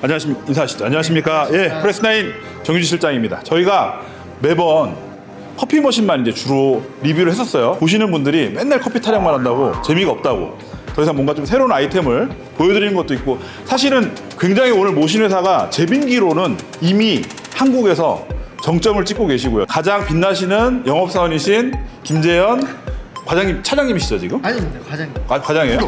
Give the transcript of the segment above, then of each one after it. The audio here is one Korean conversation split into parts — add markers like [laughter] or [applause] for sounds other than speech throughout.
안녕하십니까 인사하시죠. 안녕하십니까. 예, 프레스나인 정유지 실장입니다. 저희가 매번 커피 머신만 이제 주로 리뷰를 했었어요. 보시는 분들이 맨날 커피 타령만 한다고 재미가 없다고. 더 이상 뭔가 좀 새로운 아이템을 보여드리는 것도 있고 사실은 굉장히 오늘 모신 회사가 제빙기로는 이미 한국에서 정점을 찍고 계시고요. 가장 빛나시는 영업사원이신 김재현 과장님, 차장님이시죠 지금? 아닙니다 과장님 아, 과장이에요?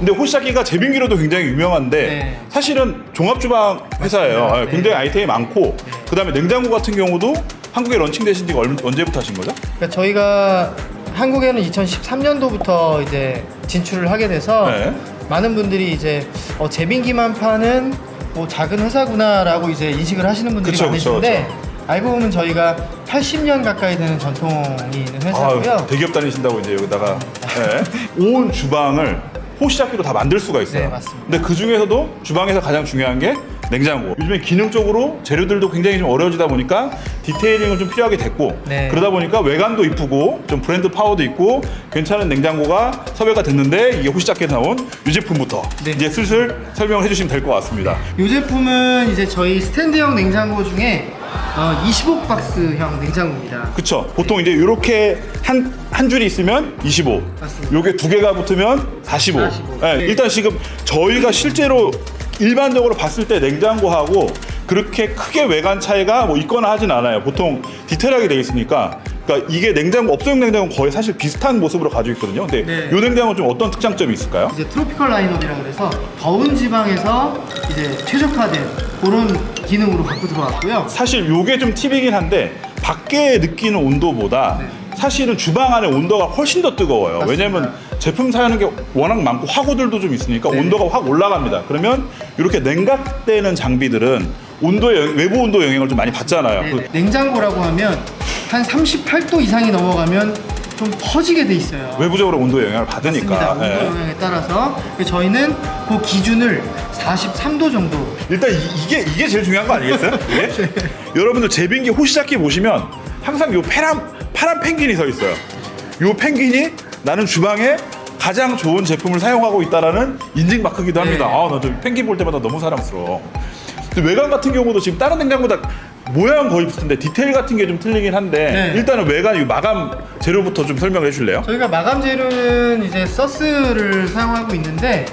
근데 호시자키가 제빙기로도 굉장히 유명한데 네. 사실은 종합주방 회사예요. 맞습니다. 예, 네. 굉장히 아이템이 많고 그다음에 냉장고 같은 경우도 한국에 런칭되신 지가 얼- 언제부터 하신 거죠? 그러니까 저희가 한국에는 2013년도부터 이제 진출을 하게 돼서 네. 많은 분들이 이제 어, 제빙기만 파는 뭐 작은 회사구나라고 이제 인식을 하시는 분들이 그쵸, 그쵸, 많으신데 알고 보면 저희가 80년 가까이 되는 전통이 있는 회사고요. 아, 대기업 다니신다고 이제 여기다가 예, 온 주방을 호시자키로 다 만들 수가 있어요. 네, 맞습니다. 근데 그 중에서도 주방에서 가장 중요한 게 냉장고. 요즘에 기능적으로 재료들도 굉장히 좀 어려워지다 보니까 디테일링을 좀 필요하게 됐고 네. 그러다 보니까 외관도 이쁘고 좀 브랜드 파워도 있고 괜찮은 냉장고가 섭외가 됐는데 이게 호시자키에 나온 이 제품부터 네. 이제 슬슬 설명을 해주시면 될 것 같습니다. 이 제품은 이제 저희 스탠드형 냉장고 중에 어, 25 박스형 냉장고입니다. 그쵸. 보통 이제 이렇게 한, 한 줄이 있으면 25. 맞습니다. 요게 두 개가 붙으면 45. 45. 예, 네. 일단 지금 저희가 실제로 일반적으로 봤을 때 냉장고하고 그렇게 크게 외관 차이가 뭐 있거나 하진 않아요. 보통 디테일하게 돼 있으니까. 그러니까 이게 냉장고, 업소용 냉장고는 거의 사실 비슷한 모습으로 가지고 있거든요. 근데 네. 요 냉장고는 좀 어떤 특장점이 있을까요? 이제 트로피컬 라인업이라 그래서 더운 지방에서 이제 최적화된 그런 기능으로 갖고 들어왔고요. 사실 요게 좀 팁이긴 한데 밖에 느끼는 온도보다 네. 사실은 주방 안의 온도가 훨씬 더 뜨거워요. 맞습니다. 왜냐면 제품 사용하는 게 워낙 많고 화구들도 좀 있으니까 네. 온도가 확 올라갑니다. 그러면 이렇게 냉각되는 장비들은 온도의 영- 외부 온도 영향을 좀 많이 받잖아요. 네, 그- 냉장고라고 하면 한 38도 이상이 넘어가면 좀 퍼지게 돼 있어요. 외부적으로 온도 영향을 받으니까. 맞습니다. 온도 예. 영향에 따라서 저희는 그 기준을 43도 정도 일단 이, 게 이게 제일 중요한 거 아니겠어요? [laughs] 이게? 네. 여러분들 제빙기 호시잡기 보시면 항상 요 파란 파란 펭귄이 서 있어요. 요 펭귄이 나는 주방에 가장 좋은 제품을 사용하고 있다라는 인증 마크기도 합니다. 네. 아, 나저 펭귄 볼 때마다 너무 사랑스러워. 근데 외관 같은 경우도 지금 다른 냉장고보다 모양 거의 비슷한데 디테일 같은 게 좀 틀리긴 한데 네. 일단은 외관 이 마감 재료부터 좀 설명해 주실래요? 저희가 마감 재료는 이제 서스를 사용하고 있는데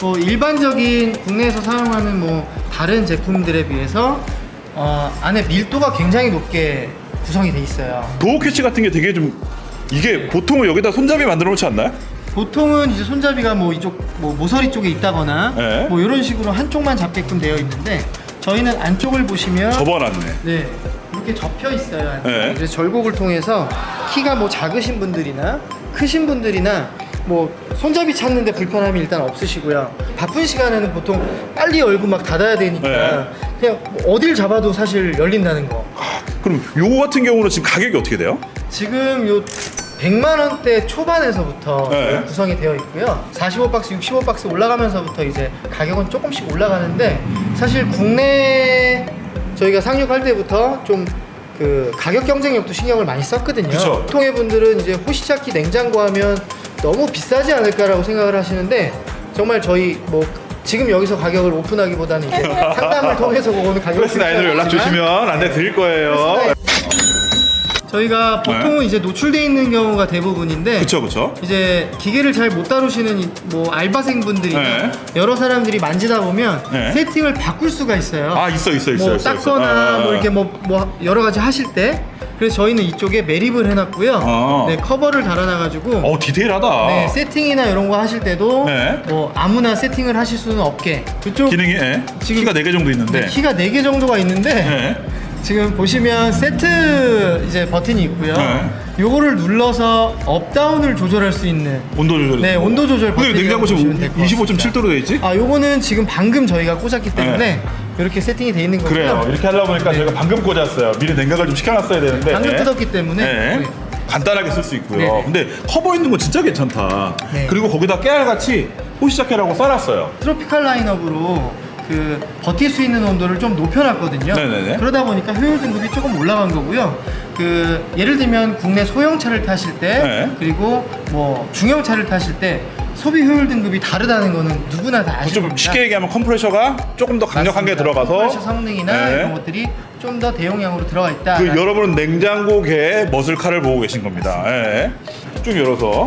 뭐 일반적인 국내에서 사용하는 뭐 다른 제품들에 비해서 어, 안에 밀도가 굉장히 높게 구성이 돼 있어요. 도어 캐치 같은 게 되게 좀 이게 보통은 여기다 손잡이 만들어 놓지 않나요? 보통은 이제 손잡이가 뭐 이쪽 뭐 모서리 쪽에 있다거나 네. 뭐 이런 식으로 한쪽만 잡게끔 되어 있는데 저희는 안쪽을 보시면 접어놨네. 네 이렇게 접혀 있어요. 안쪽이. 네. 그래서 절곡을 통해서 키가 뭐 작으신 분들이나 크신 분들이나 뭐 손잡이 찾는데 불편함이 일단 없으시고요. 바쁜 시간에는 보통 빨리 열고 막 닫아야 되니까 네. 그냥 뭐 어딜 잡아도 사실 열린다는 거. 그럼 요거 같은 경우는 지금 가격이 어떻게 돼요? 지금 요 100만 원대 초반에서부터 네. 구성이 되어 있고요. 45박스, 65박스 올라가면서부터 이제 가격은 조금씩 올라가는데 사실 국내 저희가 상륙할 때부터 좀 그 가격 경쟁력도 신경을 많이 썼거든요. 그쵸. 통해 분들은 이제 호시자키 냉장고 하면 너무 비싸지 않을까라고 생각을 하시는데 정말 저희 뭐 지금 여기서 가격을 오픈하기보다는 이제 [laughs] 상담을 통해서 그거는 가격을 프레스 나인으로 연락 주시면 안내 드릴 거예요. 저희가 보통은 이제 노출돼 있는 경우가 대부분인데 네. 그쵸 그쵸. 이제 기계를 잘 못 다루시는 이- 뭐 알바생 분들이나 네. 여러 사람들이 만지다 보면 네. 세팅을 바꿀 수가 있어요. 아 있어 있어 있어. 뭐 있어, 있어. 닦거나 아, 뭐 이렇게 뭐, 뭐 여러 가지 하실 때 그래서 저희는 이쪽에 매립을 해놨고요. 아. 네 커버를 달아놔가지고 어 디테일하다. 네, 세팅이나 이런 거 하실 때도 네. 뭐 아무나 세팅을 하실 수는 없게 그쪽 기능이 예. 지금- 키가 4개 정도 있는데. 네, 키가 4개 정도가 있는데 네. 지금 보시면 세트 이제 버튼이 있고요. 네. 요거를 눌러서 업다운을 조절할 수 있는 온도 조절. 네, 온도 조절 근데 버튼이라고 냉장고 보시면 될것 지금 25.7도로 돼 있지? 아, 요거는 지금 방금 저희가 꽂았기 때문에 이렇게 세팅이 돼 있는 거고요. 네. 그래요. 이렇게 하려고 보니까 네. 저희가 방금 꽂았어요. 미리 냉각을 좀 시켜놨어야 되는데. 방금 네. 뜯었기 때문에 네. 네. 간단하게 쓸 수 있고요. 네. 근데 커버 있는 거 진짜 괜찮다. 네. 그리고 거기다 깨알같이 호시자케라고 써놨어요. 트로피칼 라인업으로 그 버틸 수 있는 온도를 좀 높여놨거든요. 네네네. 그러다 보니까 효율 등급이 조금 올라간 거고요. 그 예를 들면 국내 소형차를 타실 때 네. 그리고 뭐 중형차를 타실 때 소비 효율 등급이 다르다는 거는 누구나 다 아실 좀 겁니다. 쉽게 얘기하면 컴프레셔가 조금 더 강력한 게. 들어가서 컴프레셔 성능이나 네. 이런 것들이 좀 더 대용량으로 들어가 있다. 그 여러분은 냉장고계의 머슬카를 보고 계신 겁니다. 예. 쭉 열어서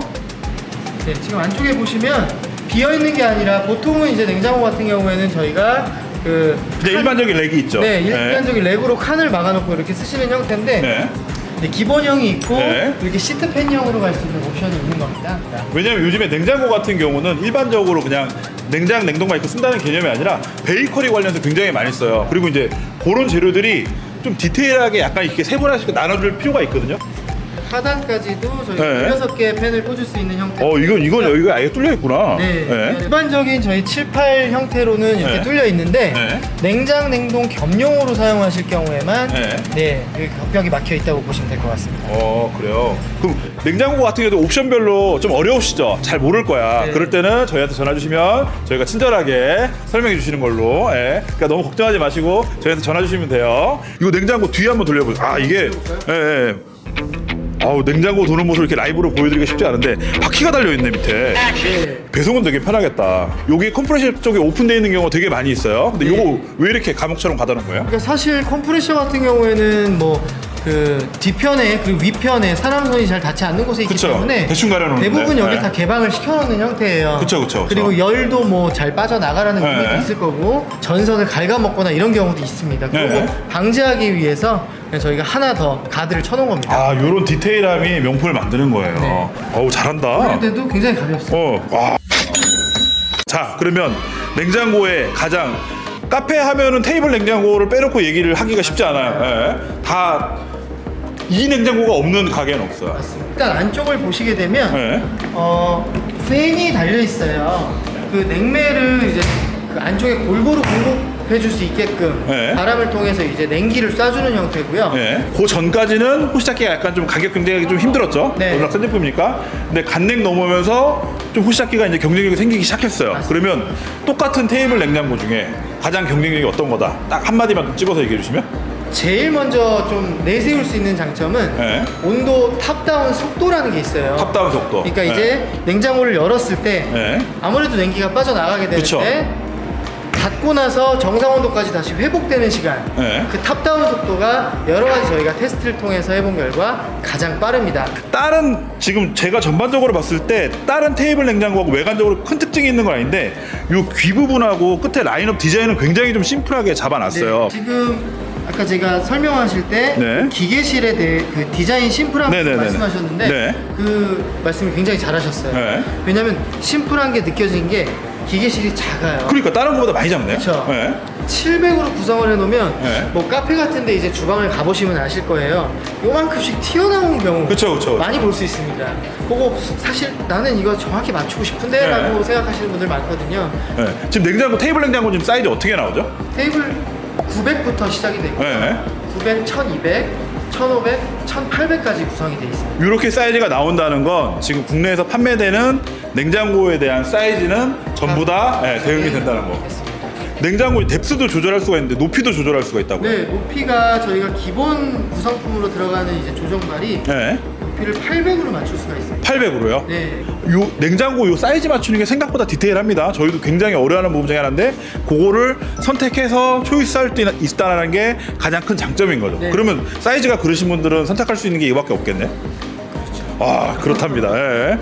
네, 지금 안쪽에 보시면 비어 있는 게 아니라 보통은 이제 냉장고 같은 경우에는 저희가 그 이제 일반적인 렉이 있죠. 네, 예. 일반적인 랩으로 칸을 막아놓고 이렇게 쓰시는 형태인데 네. 네, 기본형이 있고 네. 이렇게 시트 팬형으로 갈 수 있는 옵션이 있는 겁니다. 왜냐면 요즘에 냉장고 같은 경우는 일반적으로 그냥 냉장 냉동만 이렇게 쓴다는 개념이 아니라 베이커리 관련해서 굉장히 많이 써요. 그리고 이제 그런 재료들이 좀 디테일하게 약간 이렇게 세분화시켜 나눠줄 필요가 있거든요. 하단까지도 저희 네. 16개의 팬을 꽂을 수 있는 형태. 어 이건 이건 여기가 아예 뚫려 있구나. 네, 네. 일반적인 저희 7, 8 형태로는 이렇게 네. 뚫려 있는데 네. 냉장 냉동 겸용으로 사용하실 경우에만 네. 네, 여기 벽벽이 막혀 있다고 보시면 될 것 같습니다. 어 그래요. 그럼 냉장고 같은 경우도 옵션별로 좀 어려우시죠? 잘 모를 거야. 네. 그럴 때는 저희한테 전화 주시면 저희가 친절하게 설명해 주시는 걸로. 예. 그러니까 너무 걱정하지 마시고 저희한테 전화 주시면 돼요. 이거 냉장고 뒤에 한번 돌려보세요. 아 이게 예. 예. 아우 냉장고 도는 모습을 이렇게 라이브로 보여드리기가 쉽지 않은데 바퀴가 달려 있네 밑에. 네. 배송은 되게 편하겠다. 여기 컴프레셔 쪽에 오픈되어 있는 경우가 되게 많이 있어요. 근데 네. 요거 왜 이렇게 감옥처럼 받아놓은 거예요? 그러니까 사실 컴프레셔 같은 경우에는 뭐 그 뒤편에 그리고 위편에 사람 손이 잘 닿지 않는 곳에 있기 그쵸. 때문에 대충 가려놓는데. 대부분 여기 네. 다 개방을 시켜놓는 형태예요. 그쵸, 그쵸, 그쵸. 그리고 열도 뭐 잘 빠져나가라는 네. 의미도 있을 거고 전선을 갉아먹거나 이런 경우도 있습니다. 그리고 네. 방지하기 위해서 그냥 저희가 하나 더 가드를 쳐놓은 겁니다. 아 요런 디테일함이 명품을 만드는 거예요. 네. 어우 잘한다. 그런데도 굉장히 가볍습니다. 어, 와. 자, 그러면 냉장고에 가장 카페 하면은 테이블 냉장고를 빼놓고 얘기를 하기가 쉽지 않아요. 예. 다 이 냉장고가 없는 가게는 없어요. 맞습니다. 일단 안쪽을 보시게 되면 예. 어, 팬이 달려 있어요. 그 냉매를 이제 그 안쪽에 골고루 공급해 줄 수 있게끔 네. 바람을 통해서 이제 냉기를 쏴주는 형태고요. 예. 그 전까지는 호시잡기가 약간 좀 가격 경쟁이 좀 힘들었죠. 네. 워낙 센 제품이니까. 근데 간냉 넘으면서 좀 호시잡기가 이제 경쟁력이 생기기 시작했어요. 그러면 똑같은 테이블 냉장고 중에 가장 경쟁력이 어떤 거다? 딱 한마디만 좀 찍어서 얘기해 주시면? 제일 먼저 좀 내세울 수 있는 장점은 네. 온도 탑다운 속도라는 게 있어요. 탑다운 속도. 그러니까 네. 이제 냉장고를 열었을 때 네. 아무래도 냉기가 빠져나가게 되는데 그쵸. 닫고 나서 정상 온도까지 다시 회복되는 시간 네. 그 탑다운 속도가 여러 가지 저희가 테스트를 통해서 해본 결과 가장 빠릅니다. 다른 지금 제가 전반적으로 봤을 때 다른 테이블 냉장고하고 외관적으로 큰 특징이 있는 건 아닌데 요 귀 부분하고 끝에 라인업 디자인은 굉장히 좀 심플하게 잡아놨어요. 네, 지금 아까 제가 설명하실 때 네. 기계실에 대해 그 디자인 심플한 네, 네, 네, 말씀하셨는데 네. 그 말씀을 굉장히 잘하셨어요. 네. 왜냐하면 심플한 게 느껴진 게 기계실이 작아요. 그러니까 다른 것보다 많이 작네요. 그쵸. 네. 700으로 구성을 해놓으면 네. 뭐 카페 같은데 이제 주방을 가보시면 아실 거예요. 요만큼씩 튀어나온 경우 그쵸, 그쵸. 많이 볼 수 있습니다. 그거 사실 나는 이거 정확히 맞추고 싶은데라고 네. 생각하시는 분들 많거든요. 네. 지금 냉장고 테이블 냉장고 지금 사이즈 어떻게 나오죠? 테이블 900부터 시작이 되고 네. 900, 1200, 1500, 1800까지 구성이 되어 있습니다. 이렇게 사이즈가 나온다는 건 지금 국내에서 판매되는 냉장고에 대한 사이즈는 전부 다 네, 대응이 된다는 거. 냉장고의 뎁스도 조절할 수가 있는데 높이도 조절할 수가 있다고요? 네, 높이가 저희가 기본 구성품으로 들어가는 이제 조정발이 네. 높이를 800으로 맞출 수가 있습니다. 800으로요? 네. 요 냉장고 요 사이즈 맞추는 게 생각보다 디테일합니다. 저희도 굉장히 어려워하는 부분 중에 하나인데 그거를 선택해서 초이스할 때 있다는 게 가장 큰 장점인 거죠. 네. 그러면 사이즈가 그러신 분들은 선택할 수 있는 게 이거밖에 없겠네. 아 그렇답니다. 예.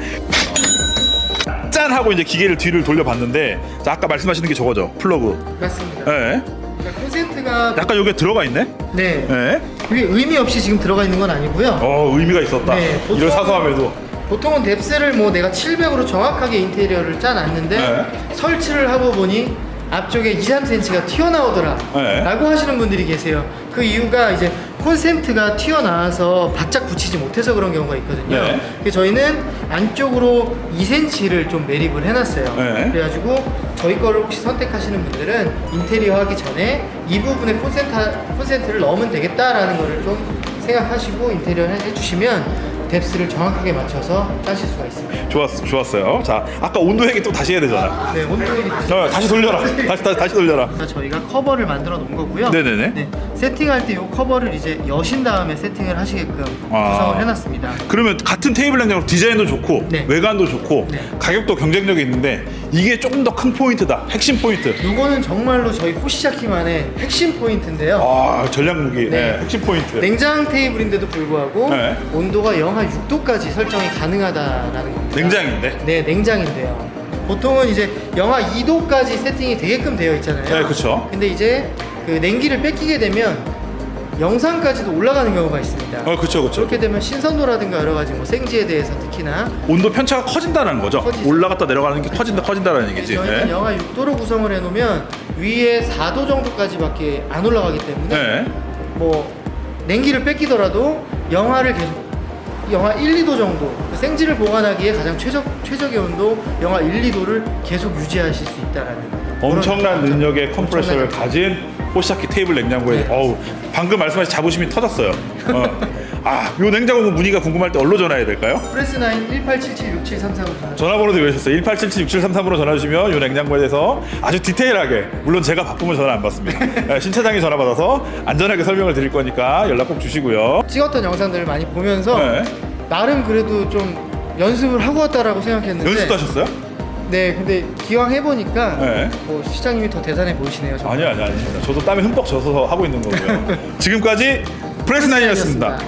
짠 하고 이제 기계를 뒤를 돌려봤는데 자, 아까 말씀하시는 게 저거죠. 플러그. 맞습니다. 예. 그러니까 콘센트가 약간 여기 들어가 있네. 네. 예. 이게 의미 없이 지금 들어가 있는 건 아니고요. 어 의미가 있었다. 네, 이런 보통은- 사소함에도. 보통은 뎁스를 뭐 내가 700으로 정확하게 인테리어를 짜놨는데 네. 설치를 하고 보니 앞쪽에 2, 3cm가 튀어나오더라 네. 라고 하시는 분들이 계세요 그 이유가 이제 콘센트가 튀어나와서 바짝 붙이지 못해서 그런 경우가 있거든요 네. 저희는 안쪽으로 2cm를 좀 매립을 해놨어요 네. 그래가지고 저희 거를 혹시 선택하시는 분들은 인테리어 하기 전에 이 부분에 콘센트, 콘센트를 넣으면 되겠다라는 거를 좀 생각하시고 인테리어를 해주시면 뎁스를 정확하게 맞춰서 짜실 수가 있습니다. 좋았, 좋았어요. 자, 아까 온도 얘기 또 다시 해야 되잖아. 네, 온도일이 다시 어, 다시 돌려라. 다시, 다시, 다시 돌려라. 저희가 커버를 만들어 놓은 거고요. 네네네. 네, 세팅할 때 이 커버를 이제 여신 다음에 세팅을 하시게끔 아. 구성을 해놨습니다. 그러면 같은 테이블 냉장고 디자인도 좋고 네. 외관도 좋고 네. 가격도 경쟁력이 있는데 이게 조금 더 큰 포인트다. 핵심 포인트. 이거는 정말로 저희 포시자키만의 핵심 포인트인데요. 아, 전략 무기. 네. 네. 핵심 포인트. 냉장 테이블인데도 불구하고 네. 온도가 영하 6도까지 설정이 가능하다라는 겁니다. 냉장인데. 네, 냉장인데요. 보통은 이제 영하 2도까지 세팅이 되게끔 되어 있잖아요. 네, 그쵸. 근데 이제 그 냉기를 뺏기게 되면 영상까지도 올라가는 경우가 있습니다. 어, 그쵸, 그쵸. 그렇게 되면 신선도라든가 여러 가지 뭐 생지에 대해서 특히나 온도 편차가 커진다는 거죠. 커지죠. 올라갔다 내려가는 게 커진다, 커진다는 얘기지. 저희는 네. 영하 6도로 구성을 해놓으면 위에 4도 정도까지밖에 안 올라가기 때문에 네. 뭐 냉기를 뺏기더라도 영하를 계속 영하 1, 2도 정도 그 생지를 보관하기에 가장 최적 최적의 온도 영하 1, 2도를 계속 유지하실 수 있다라는 엄청난 능력의 컴프레서를 엄청난 가진 포시아키 테이블 냉장고에 네. 어우 방금 말씀하신 자부심이 터졌어요. 어. 아, 요 냉장고 문의가 궁금할 때 어디로 전화해야 될까요? 프레스 9 18776733 전화번호도 외우셨어요. 1877-6733으로 전화 주시면 이 냉장고에 대해서 아주 디테일하게 물론 제가 바쁘면 전화 안 받습니다. 네, 신 차장이 전화 받아서 안전하게 설명을 드릴 거니까 연락 꼭 주시고요. 찍었던 영상들을 많이 보면서 네. 나름 그래도 좀 연습을 하고 왔다라고 생각했는데 연습도 하셨어요? 네 근데 기왕 해보니까 네. 뭐 시장님이 더 대단해 보이시네요 정말. 아니요, 아니요, 아닙니다. 저도 땀에 흠뻑 젖어서 하고 있는 거고요. [laughs] 지금까지 프레스나인이었습니다.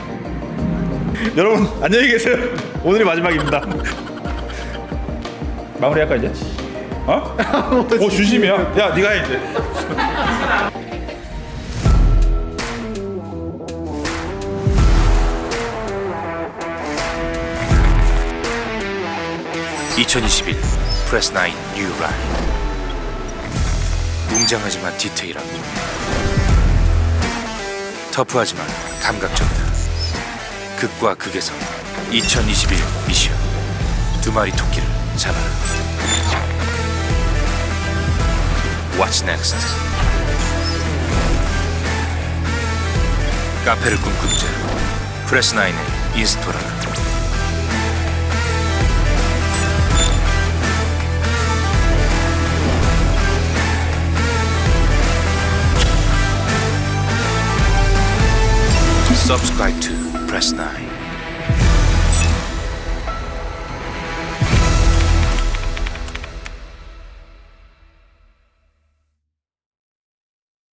여러분 안녕히 계세요. 오늘이 마지막입니다. 마무리할까 이제? 어? [laughs] 어 주심이야. 야 네가 해 이제. (2021) 프레스9 뉴라인 웅장하지만 디테일하고 터프하지만 감각적이다. 극과 극에서 2021 미션. 두 마리 토끼를 잡아라. What's next? 카페를 꿈꾸는 자 프레스9의 인스토라다 subscribe to Press 9.